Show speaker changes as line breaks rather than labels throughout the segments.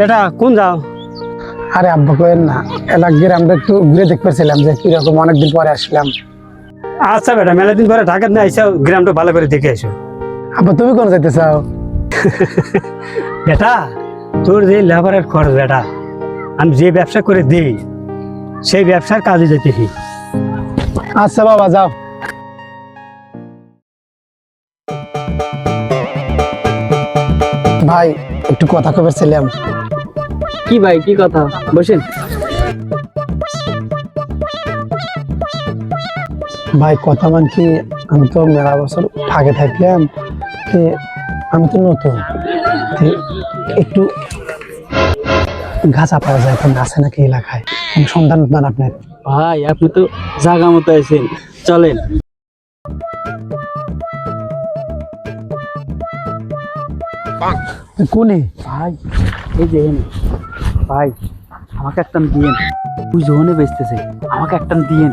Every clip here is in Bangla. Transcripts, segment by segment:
বেটা কোন যাও?
আরে আব্বা কেন না। এলাকা গ্রামটা একটু ঘুরে দেখতে পারছিলাম যে কীরকম অনেকদিন পরে আসলাম।
আচ্ছা বেটা মেলা দিন পরে ঢাকার না আইসাও গ্রামটা ভালো করে দেখে এসো
আব্বা তুমি কোন যাইতে চাও?
বেটা তোর যে লেবারের খরচ বেটা আমি যে ব্যবসা করে দিই সেই ব্যবসার কাজে যেতেছি
আচ্ছা বাবা যাও। ভাই একটু কথা কবে ছিলাম।
কি ভাই কি কথা? বসেন।
ভাই কথা মান কি আমি তো মেলা বছর আগে থাকলাম আমি তো নতুন। একটু গাছা পাওয়া যায় এখন আছে নাকি এলাকায়? সন্ধান পান আপনার?
ভাই আপনি তো জাগা মতো আছেন। চলেন।
কোনে?
ভাই এই যে এনে। ভাই আমাকে একটা দিয়েন। ওই জোনে বেচতেছে আমাকে একটা দিয়েন।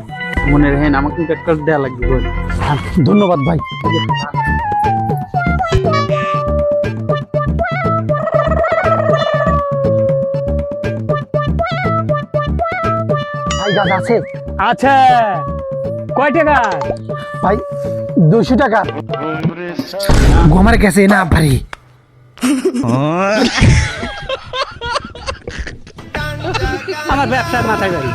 মনে রাখেন আমাকে কিন্তু একটা দেয়া লাগবে বল।
ধন্যবাদ ভাই। ভাই গাছ আছে?
আচ্ছা কয় টাকা?
ভাই দুশো টাকা। ঘুমার গেছে না ভারী।
আমার ব্যবসার মাথায় বাড়ি